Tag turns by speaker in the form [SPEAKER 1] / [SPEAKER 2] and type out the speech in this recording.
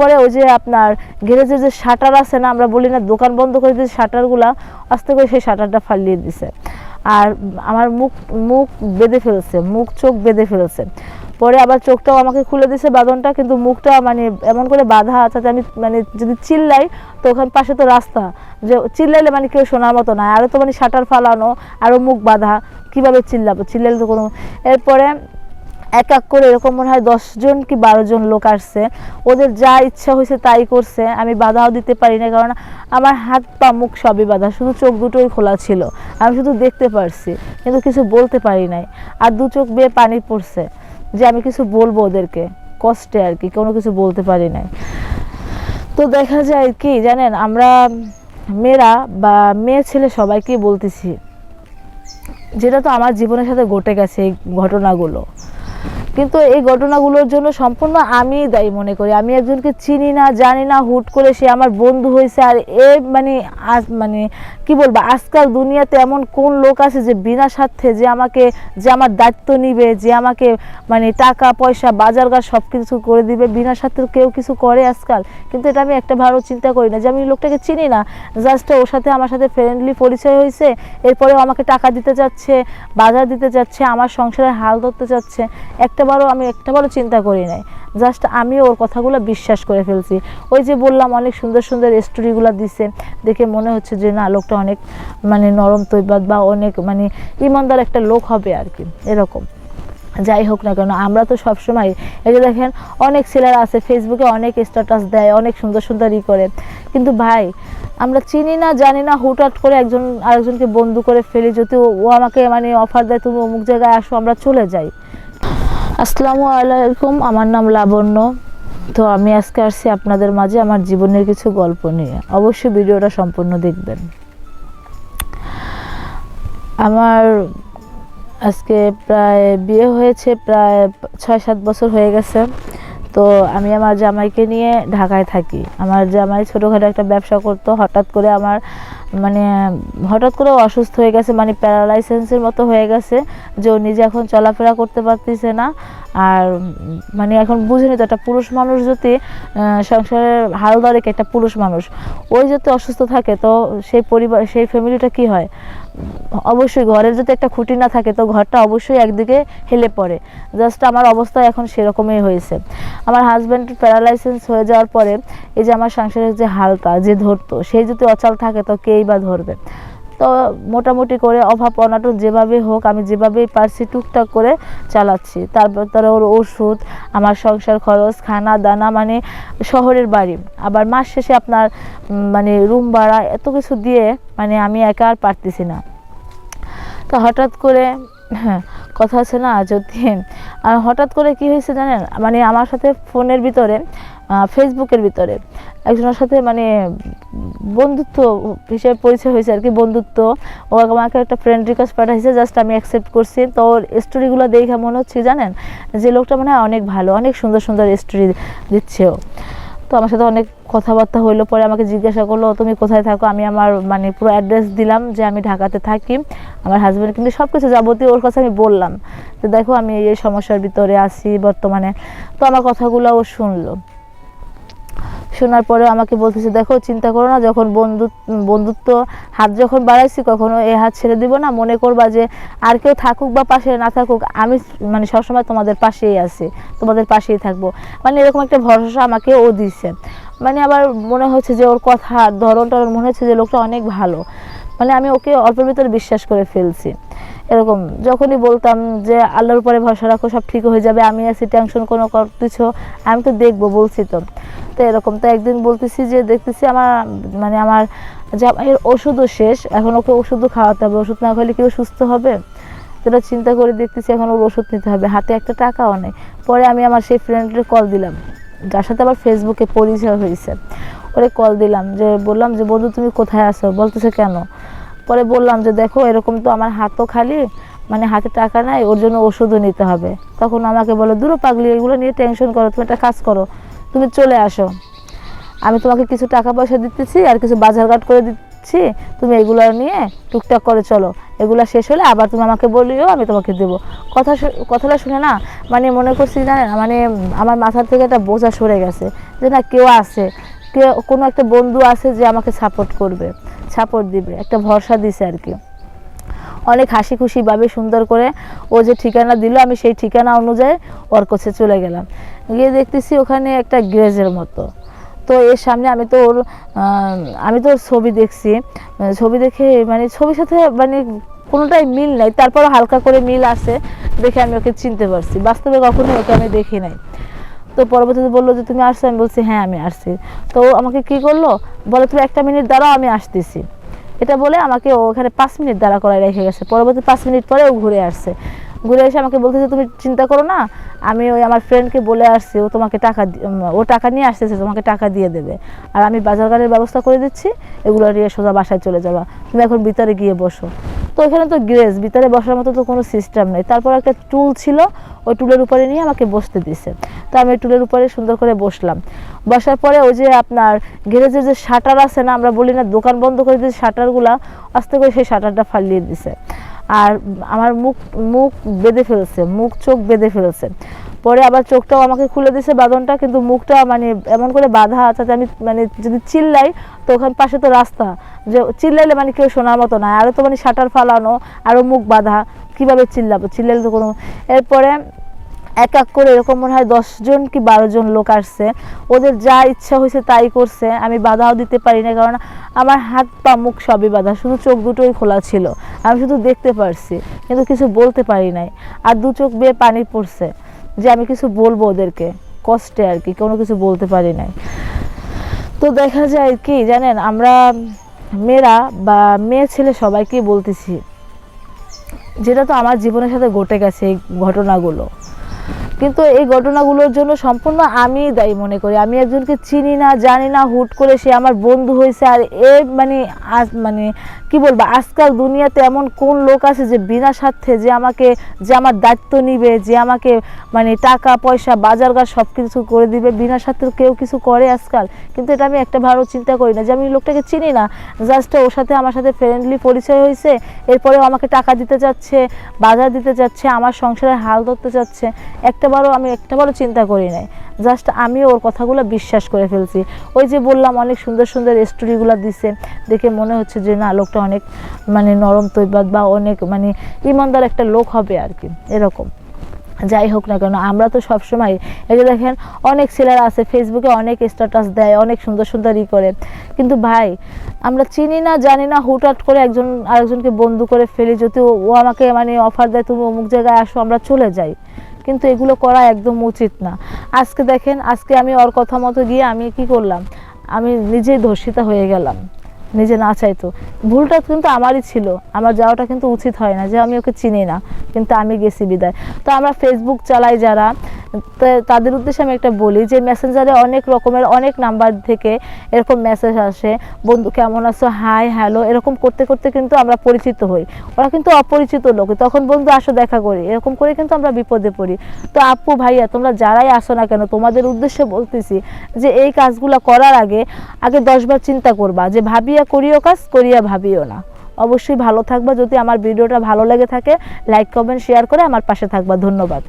[SPEAKER 1] পরে ওই যে আপনার গ্যারেজের যে শাটার আছে না, আমরা বলি না, দোকান বন্ধ করে দিয়ে শাটারগুলা, আস্তে করে সেই শাটারটা ফালিয়ে দিছে। আর আমার মুখ মুখ বেঁধে ফেলছে, মুখ, চোখ বেঁধে ফেলছে। পরে আবার চোখটাও আমাকে খুলে দিছে বাঁধনটা, কিন্তু মুখটা মানে এমন করে বাঁধা যাতে আমি মানে যদি চিল্লাই, তো ওখান পাশে তো রাস্তা। যে চিল্লাইলে মানে কেউ শোনার মতো না। আরও তো মানে শাটার ফালানো আরও মুখ বাঁধা, কীভাবে চিল্লাবো? চিল্লাইলে তো কোনো এরপরে এক এক করে এরকম মনে হয় দশজন কি বারো জন লোক আসছে। ওদের যা ইচ্ছা হয়েছে তাই করছে। আমি বাধাও দিতে পারি না কারণ আমার হাত পা মুখ সবই বাধা। শুধু চোখ দুটোই খোলা ছিল। আমি শুধু দেখতে পারছি, কিন্তু কিছু বলতে পারি নাই। আর দু চোখ বেয়ে পানি পড়ছে যে আমি কিছু বলব ওদেরকে। কষ্টে আর কি, কোনো কিছু বলতে পারি নাই। তো দেখা যায় কি জানেন, আমরা মেয়েরা বা মেয়ে ছেলে সবাইকে বলতেছি, যেটা তো আমার জীবনের সাথে ঘটে গেছে এই ঘটনাগুলো। কিন্তু এই ঘটনাগুলোর জন্য সম্পূর্ণ আমি দায়ী মনে করি। আমি একজনকে চিনি না, জানি না, হুট করে সে আমার বন্ধু হয়েছে আর এ মানে মানে কি বলব, আজকাল দুনিয়াতে এমন কোন লোক আছে যে বিনা স্বার্থে যে আমাকে, যে আমার দায়িত্ব নিবে, যে আমাকে মানে টাকা, পয়সা বাজারঘাট সব কিছু করে দিবে, বিনা স্বার্থে কেউ কিছু করে আজকাল। কিন্তু এটা আমি একটা ভালো চিন্তা করি না যে আমি লোকটাকে চিনি না। জাস্ট ওর সাথে আমার সাথে ফ্রেন্ডলি পরিচয় হয়েছে, এরপরেও আমাকে টাকা দিতে যাচ্ছে বাজার দিতে যাচ্ছে আমার সংসারের হাল ধরতে যাচ্ছে একটাবারও আমি একটাবারও চিন্তা করি নাই। জাস্ট আমি ওর কথাগুলো বিশ্বাস করে ফেলছি। ওই যে বললাম, অনেক সুন্দর সুন্দর স্টোরিগুলো দিছে। দেখে মনে হচ্ছে যে, না, লোকটা অনেক মানে নরম তৈবাদ বা অনেক মানে ইমানদার একটা লোক হবে আর কি। এরকম। যাই হোক না কেন, আমরা তো সবসময়, এই যে দেখেন, অনেক ছেলেরা আছে ফেসবুকে অনেক স্ট্যাটাস দেয়, অনেক সুন্দর সুন্দর ই করে। কিন্তু ভাই, আমরা চিনি না, জানি না, হুটহাট করে একজন, আরেকজনকে বন্ধু করে ফেলি, যদি ও আমাকে মানে অফার দেয়, তুমি অমুক জায়গায় আসো, আমরা চলে যাই। আসসালামু আলাইকুম, আমার নাম লাবণ্য। তো আমি আজকে আসছি আপনাদের মাঝে আমার জীবনের কিছু গল্প নিয়ে। অবশ্যই ভিডিওটা সম্পূর্ণ দেখবেন। আমার আজকে প্রায় বিয়ে হয়েছে, প্রায় ছয় সাত বছর হয়ে গেছে। তো আমি আমার জামাইকে নিয়ে ঢাকায় থাকি। আমার জামাই ছোটোখাটো একটা ব্যবসা করতো। হঠাৎ করে আমার মানে হঠাৎ করে অসুস্থ হয়ে গেছে মানে প্যারালাইসেন্সের মতো হয়ে গেছে যে ও নিজে এখন চলাফেরা করতে পারতেছে না। আর মানে এখন বুঝেনি তো একটা পুরুষ মানুষ যদি সংসারের হাল ধরে কি একটা পুরুষ মানুষ, ওই যদি অসুস্থ থাকে তো সেই পরিবার, সেই ফ্যামিলিটা কি হয়? অবশ্যই ঘরের যদি একটা খুঁটি না থাকে তো ঘরটা অবশ্যই একদিকে হেলে পড়ে। জাস্ট আমার অবস্থা এখন সেরকমই হয়েছে। আমার হাজব্যান্ড প্যারালাইসেন্স হয়ে যাওয়ার পরে এই যে আমার সংসারের যে হালটা, যে ধরতো সেই যদি অচল থাকে তো কেই বা ধরবে। তো মোটামুটি করে অভাব অনাটন যেভাবে হোক, আমি যেভাবেই পারছি টুকটাক করে চালাচ্ছি। তারপর তার ওর ওষুধ, আমার সংসার খরচ, খানা দানা মানে শহরের বাড়ি। আবার মাস শেষে আপনার মানে রুম ভাড়া, এত কিছু দিয়ে মানে আমি একা আর পারতেছি না। তো হঠাৎ করে হ্যাঁ কথা আছে না যদি? আর হঠাৎ করে কি হয়েছে জানেন? মানে আমার সাথে ফোনের ভিতরে ফেসবুকের ভিতরে, একজনের সাথে মানে বন্ধুত্ব হিসেবে পরিচয় হয়েছে আর কি, বন্ধুত্ব। ও আমাকে একটা ফ্রেন্ড রিকোয়েস্ট পাঠাইছে জাস্ট আমি অ্যাকসেপ্ট করছি। তো ওর স্টোরিগুলো দেখে মনে হচ্ছে জানেন? যে লোকটা মনে অনেক ভালো, অনেক সুন্দর সুন্দর স্টোরি দিচ্ছে ও। তো আমার সাথে অনেক কথাবার্তা হইল, পরে আমাকে জিজ্ঞাসা করল, তুমি কোথায় থাকো? আমি আমার মানে পুরো অ্যাড্রেস দিলাম যে আমি ঢাকাতে থাকি। আমার হাজব্যান্ড কিন্তু সব কিছু যাবতীয় ওর কাছে আমি বললাম। যে দেখো, আমি এই সমস্যার ভিতরে আছি বর্তমানে। তো আমার কথাগুলো ও শুনলো। শোনার পরে আমাকে বলতেছে, দেখো, চিন্তা করো না, যখন বন্ধু, বন্ধুত্ব, হাত যখন বাড়াইছি, কখনো এই হাত ছেড়ে দিব না। মনে করবা যে আর কেউ থাকুক বা পাশে না থাকুক, আমি মানে সবসময় তোমাদের পাশেই আছি, তোমাদের পাশেই থাকব। মানে এরকম একটা ভরসা আমাকে ও দিছে। মানে আবার মনে হচ্ছে যে ওর কথা ধরন টরন মনে হচ্ছে যে লোকটা অনেক ভালো। মানে আমি ওকে অল্পের ভিতরে বিশ্বাস করে ফেলছি। এরকম, যখনই বলতাম যে আল্লাহর উপরে ভরসা রাখো, সব ঠিক হয়ে যাবে, আমি আছি টেনশন কোনো করতেছ, আমি তো দেখব, বলছি তো। তো এরকম, তো একদিন বলতেছি যে, দেখতেছি আমার মানে আমার যা, এর ওষুধও শেষ, এখন ওকে ওষুধও খাওয়াতে হবে, ওষুধ না খেলে কেউ সুস্থ হবে? সেটা চিন্তা করে দেখতেছি এখন ওর ওষুধ নিতে হবে, হাতে একটা টাকাও নেই। পরে আমি আমার সেই ফ্রেন্ডের কল দিলাম, যার সাথে আবার ফেসবুকে পরিচয় হয়েছে। ওরে কল দিলাম, যে বললাম যে, বন্ধু, তুমি কোথায় আছো? বলতেছে, কেন? পরে বললাম যে, দেখো, এরকম তো আমার হাতও খালি মানে হাতে টাকা নাই, ওর জন্য ওষুধও নিতে হবে। তখন আমাকে বলো, দূর পাগলি, এগুলো নিয়ে টেনশন করো, তুমি একটা কাজ করো, তুমি চলে আসো। আমি তোমাকে কিছু টাকা পয়সা দিতেছি আর কিছু বাজারঘাট করে দিচ্ছি, তুমি এগুলো নিয়ে টুকটাক করে চলো। এগুলো শেষ হলে আবার তুমি আমাকে বলিও, আমি তোমাকে দেবো। কথা কথাটা শুনে না মানে মনে করছি না মানে আমার মাথার থেকে একটা বোঝা সরে গেছে যে, না, কেউ আছে, কেউ, কোনো একটা বন্ধু আছে যে আমাকে সাপোর্ট করবে। সাপোর্ট দিবে, একটা ভরসা দিছে আর কি। অনেক হাসি খুশিভাবে সুন্দর করে ও যে ঠিকানা দিল, আমি সেই ঠিকানা অনুযায়ী ওর কাছে চলে গেলাম। গিয়ে দেখতেছি ওখানে একটা গ্রেজের মতো। তো এর সামনে আমি তো ওর আমি তো ছবি দেখছি। ছবি দেখে মানে ছবির সাথে মানে কোনোটাই মিল নাই। তারপরও হালকা করে মিল আছে দেখে আমি ওকে চিনতে পারছি। বাস্তবে কখনোই ওকে আমি দেখি নাই। তো পরবর্তীতে বলল যে, তুমি আসছো? আমি বলছি হ্যাঁ আমি আসছি। তো আমাকে কি করল? বলে, তুমি একটা মিনিট দাঁড়াও, আমি আসতেছি। এটা বলে আমাকে ওখানে পাঁচ মিনিট দাঁড়া করায় রেখে গেছে। পরবর্তী পাঁচ মিনিট পরে ও ঘুরে আসছে। ঘুরে এসে আমাকে বলতেছে, তুমি চিন্তা করো না, আমি ওই আমার ফ্রেন্ডকে বলে আসছি, ও তোমাকে টাকা ও টাকা নিয়ে আসতেছে, তোমাকে টাকা দিয়ে দেবে। আর আমি বাজার গাড়ির ব্যবস্থা করে দিচ্ছি, এগুলো নিয়ে সোজা বাসায় চলে যাবা। তুমি এখন ভিতরে গিয়ে বসো। তো এখানে তো গ্রেস, ভিতরে বসার মতো তো কোনো সিস্টেম নেই। তারপর একটা টুল ছিল, ওই টুলের উপরে নিয়ে আমাকে বসতে দিছে। তো আমি টুলের উপরে সুন্দর করে বসলাম। বসার পরে ওই যে আপনার গ্যারেজের যে শাটার আছে না, আমরা বলি না, দোকান বন্ধ করে দিয়ে শাটারগুলা আস্তে করে সেই শাটারটা ফালিয়ে দিছে। আর আমার মুখ মুখ বেঁধে ফেলছে, মুখ, চোখ বেঁধে ফেলছে। পরে আবার চোখটাও আমাকে খুলে দিছে বাঁধনটা, কিন্তু মুখটা মানে এমন করে বাঁধা যাতে আমি মানে যদি চিল্লাই, তো ওখান পাশে তো রাস্তা। যে চিল্লাইলে মানে কেউ শোনার মতো না আরও তো মানে শাটার ফালানো আরও মুখ বাঁধা, কীভাবে চিল্লাবো? চিল্লাইলে তো কোনো এরপরে এক এক করে এরকম মনে হয় দশজন কি বারো জন লোক আসছে। ওদের যা ইচ্ছা হয়েছে তাই করছে, আমি বাধাও দিতে পারি না কারণ আমার হাত পা মুখ সবই বাঁধা, শুধু চোখ দুটোই খোলা ছিল। আমি শুধু দেখতে পারছি, কিন্তু কিছু বলতে পারি নাই। আর দু চোখ বেয়ে পানি পড়ছে যে আমি কিছু বলব ওদেরকে। কষ্টে আর কি, কোনো কিছু বলতে পারি নাই। তো দেখা যায় কি, জানেন, আমরা মেয়েরা বা মেয়ে ছেলে সবাইকেই বলতেছি, যেটা তো আমার জীবনের সাথে ঘটে গেছে এই ঘটনাগুলো। কিন্তু এই ঘটনাগুলোর জন্য সম্পূর্ণ আমি দায়ী মনে করি। আমি একজনকে চিনি না, জানি না, হুট করে সে আমার বন্ধু হয়েছে আর এ মানে মানে কি বলব, আজকাল দুনিয়াতে এমন কোন লোক আছে যে বিনা স্বার্থে যে আমাকে, যে আমার দায়িত্ব নিবে, যে আমাকে মানে টাকা, পয়সা বাজারঘাট সব কিছু করে দিবে, বিনা স্বার্থে কেউ কিছু করে আজকাল। কিন্তু এটা আমি একটা ভালো চিন্তা করি না যে আমি লোকটাকে চিনি না। জাস্ট ওর সাথে, আমার সাথে ফ্রেন্ডলি পরিচয় হয়েছে, এরপরেও আমাকে টাকা দিতে চাচ্ছে, বাজার দিতে চাচ্ছে, আমার সংসারের হাল ধরতে চাচ্ছে। একটাবারও আমি একটাবারও চিন্তা করি নাই। জাস্ট আমি ওর কথাগুলো বিশ্বাস করে ফেলছি। ওই যে বললাম, অনেক সুন্দর সুন্দর স্টোরিগুলো দিছে। দেখে মনে হচ্ছে যে, না, লোকটা অনেক মানে নরম তৈবাদ বা অনেক মানে ইমানদার একটা লোক হবে আর কি। এরকম। যাই হোক না কেন, আমরা তো সবসময়, এই যে দেখেন, অনেক ছেলেরা আছে ফেসবুকে অনেক স্ট্যাটাস দেয়, অনেক সুন্দর সুন্দর ই করে। কিন্তু ভাই, আমরা চিনি না, জানি না, হুটহাট করে একজন আরেকজনকে বন্ধু করে ফেলি, যদি ও ও আমাকে মানে অফার দেয়, তুমি অমুক জায়গায় আসো, আমরা চলে যাই। কিন্তু এগুলো করা একদম উচিত না। আজকে দেখেন, আজকে আমি ওর কথা মতো গিয়ে আমি কি করলাম? আমি নিজেই ধর্ষিতা হয়ে গেলাম। নিজে না চাইতো। ভুলটা কিন্তু আমারই ছিল। আমার যাওয়াটা কিন্তু উচিত হয় না যে আমি ওকে চিনি না, কিন্তু আমি গেছি বিদায়। তো আমরা ফেসবুক চালাই যারা তাদের উদ্দেশ্যে আমি একটা বলি যে মেসেঞ্জারে অনেক রকমের অনেক নাম্বার থেকে এরকম মেসেজ আসে, বন্ধু, কেমন আছো? হাই হ্যালো এরকম করতে করতে কিন্তু আমরা পরিচিত হই। ওরা কিন্তু অপরিচিত লোক। তখন বন্ধু, আসো দেখা করি। এরকম করে কিন্তু আমরা বিপদে পড়ি। তো আপু, ভাইয়া, তোমরা যারাই আসো না কেন, তোমাদের উদ্দেশ্যে বলতেছি যে এই কাজগুলো করার আগে আগে দশবার চিন্তা করবা যে ভাবিয়া করিও কাজ, করিয়া ভাবিও না। অবশ্যই ভালো থাকবা। যদি আমার ভিডিওটা ভালো লেগে থাকে লাইক কমেন্ট শেয়ার করে আমার পাশে থাকবা। ধন্যবাদ।